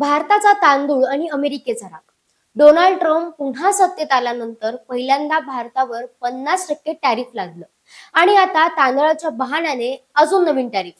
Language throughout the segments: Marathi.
भारताचा तांदूळ आणि अमेरिकेचा राग. डोनाल्ड ट्रम्प पुन्हा सत्तेत आल्यानंतर पहिल्यांदा भारतावर पन्नास टक्के टॅरिफ लागलं आणि आता तांदळाच्या बहाण्याने अजून नवीन टॅरिफ.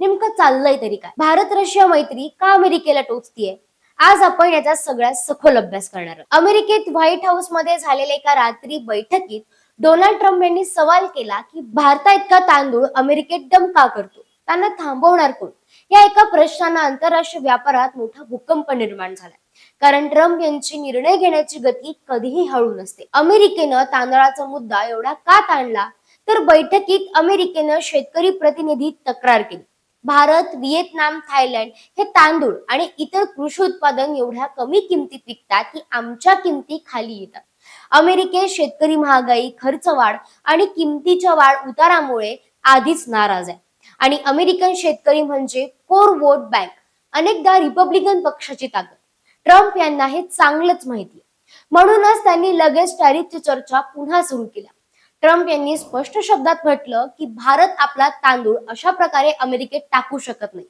नेमकं चाललंय तरी काय? भारत रशिया मैत्री का अमेरिकेला टोचतीये? आज आपण याचा सगळ्यात सखोल अभ्यास करणार अमेरिकेत व्हाईट हाऊसमध्ये झालेल्या एका रात्री बैठकीत डोनाल्ड ट्रम्प यांनी सवाल केला की भारता इतका तांदूळ अमेरिकेत डम का करतो. त्यांना थांबवणार कोण? या एका प्रश्नानं आंतरराष्ट्रीय व्यापारात मोठा भूकंप निर्माण झाला. कारण ट्रम्प यांची निर्णय घेण्याची गती कधीही हळू नसते. अमेरिकेनं तांदळाचा मुद्दा एवढा का ताणला तर बैठकीत अमेरिकेनं शेतकरी प्रतिनिधी तक्रार केली. भारत व्हिएतनाम थायलंड हे तांदूळ आणि इतर कृषी उत्पादन एवढ्या कमी किमतीत विकतात की आमच्या किमती खाली येतात. अमेरिकेत शेतकरी महागाई खर्च वाढ आणि किमतीच्या वाढ उतारामुळे आधीच नाराज आहे आणि अमेरिकन शेतकरी म्हणजे कोर वोट बँक अनेकदा रिपब्लिकन पक्षाची ताकद. ट्रम्प यांना हे चांगलंच माहिती आहे म्हणूनच त्यांनी लगेच टॅरिफची चर्चा पुन्हा सुरू केल्या. ट्रम्प यांनी स्पष्ट शब्दात म्हटलं की भारत आपला तांदूळ अशा प्रकारे अमेरिकेत टाकू शकत नाही.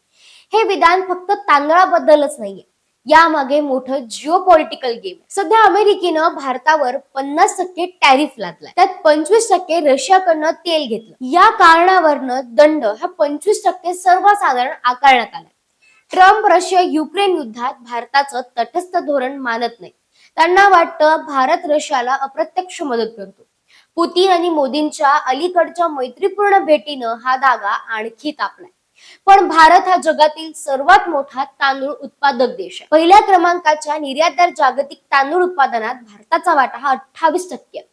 हे विधान फक्त तांदळाबद्दलच नाहीये. यामागे मोठं जिओ पॉलिटिकल गेम सध्या अमेरिकेनं भारतावर पन्नास टक्के टॅरिफ लादलाय. त्यात पंचवीस टक्के रशियाकडनं तेल घेतलं. या कारणावरनं दंड हा पंचवीस टक्के सर्वसाधारण आकारण्यात आलाय. ट्रम्प रशिया युक्रेन युद्धात भारताचं तटस्थ धोरण मानत नाही. त्यांना वाटतं भारत रशियाला अप्रत्यक्ष मदत करतो. पुतीन आणि मोदींच्या अलीकडच्या मैत्रीपूर्ण भेटीनं हा धागा आणखी तापलाय. पण भारत हा जगातील सर्वात मोठा तांदूळ उत्पादक देश आहे. पहिल्या क्रमांकाच्या निर्यातदार जागतिक तांदूळ उत्पादनात भारताचा वाटा हा अठ्ठावीस टक्के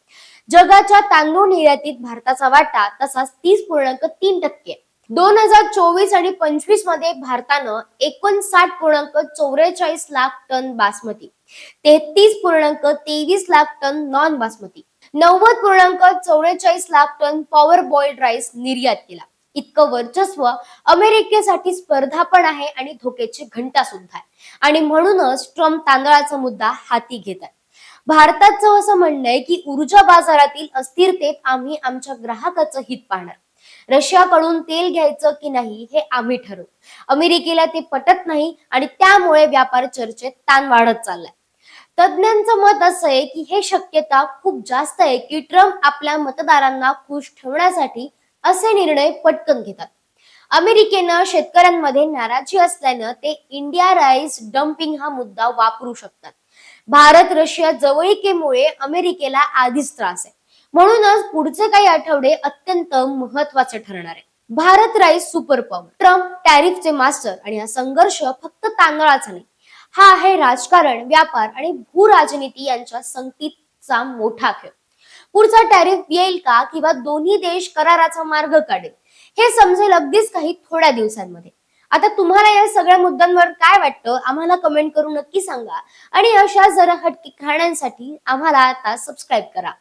जगाच्या तांदूळ निर्यातीत भारताचा वाटा तसाच तीस पूर्णांक तीन टक्के दोन हजार चोवीस आणि पंचवीसमध्ये भारतानं एकोणसाठ पूर्णांक चौवेचाळीस लाख टन बासमती तेहतीस पूर्णांक तेवीस लाख टन नॉन बासमती नव्वद पूर्णांक चौवेचाळीस lakh ton parboiled rice निर्यात केला. इतकं वर्चस्व अमेरिकेसाठी स्पर्धा पण आहे आणि धोक्याची घंटा सुद्धा आहे आणि म्हणूनच ट्रम्प तांदळाचा मुद्दा हाती घेत आहे भारताचं असं म्हणणं आहे की ऊर्जा बाजारातील अस्थिरतेत आम्ही आमच्या ग्राहकाचं हित पाहणार. रशियाकडून तेल घ्यायचं की नाही हे आम्ही ठरवू. अमेरिकेला ते पटत नाही आणि त्यामुळे व्यापार चर्चेत ताण वाढत चाललाय. तज्ज्ञांचं मत असं आहे की हे शक्यता खूप जास्त आहे की ट्रम्प आपल्या मतदारांना खुश ठेवण्यासाठी असे निर्णय पटकन घेतात. अमेरिकेनं शेतकऱ्यांमध्ये नाराजी असल्यानं ते इंडिया राईस डम्पिंग हा मुद्दा वापरू शकतात. भारत रशिया जवळीकेमुळे अमेरिकेला आधीच त्रास आहे. म्हणूनच पुढचे काही आठवडे अत्यंत महत्त्वाचे ठरणार आहे Bharat rice super power. Trump टॅरिफचे master आणि हा संघर्ष फक्त तांदळाचा नाही. हा आहे राजकारण व्यापार आणि भूराजनीती यांच्या संगतीचा मोठा खेळ. पुढचा टॅरिफ येईल का किंवा दोन्ही देश कराराचा मार्ग काढेल? हे समजेल अगदीच काही थोड्या दिवसांमध्ये. आता तुम्हाला या सगळ्या मुद्द्यांवर काय वाटतं आम्हाला कमेंट करून नक्की सांगा. आणि अशा जरा हटके खाण्यांसाठी आम्हाला आता सबस्क्राईब करा.